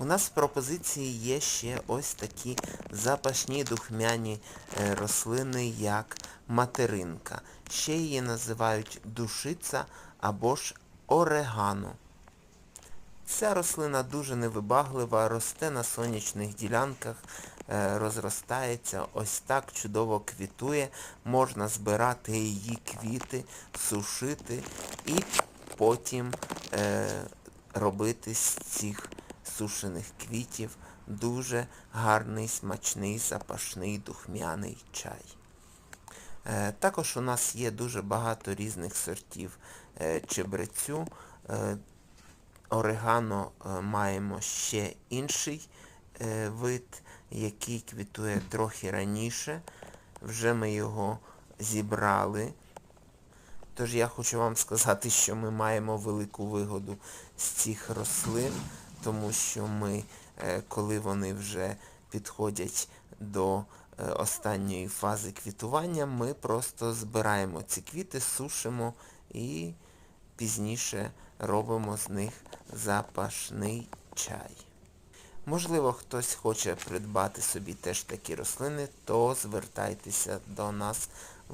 У нас в пропозиції є ще ось такі запашні духмяні е, рослини, як материнка. Ще її називають душиця або ж орегано. Ця рослина дуже невибаглива, росте на сонячних ділянках, е, розростається, ось так чудово квітує. Можна збирати її квіти, сушити і потім е, робити з цих сушених квітів дуже гарний, смачний, запашний, духмяний чай. Е, Також у нас є дуже багато різних сортів е, чебрецю. Е, Орегано маємо ще інший вид, який квітує трохи раніше. Вже ми його зібрали. Тож я хочу вам сказати, що ми маємо велику вигоду з цих рослин, тому що ми, е, коли вони вже підходять до е, останньої фази квітування, ми просто збираємо ці квіти, сушимо і пізніше робимо з них запашний чай. Можливо, хтось хоче придбати собі теж такі рослини, то звертайтеся до нас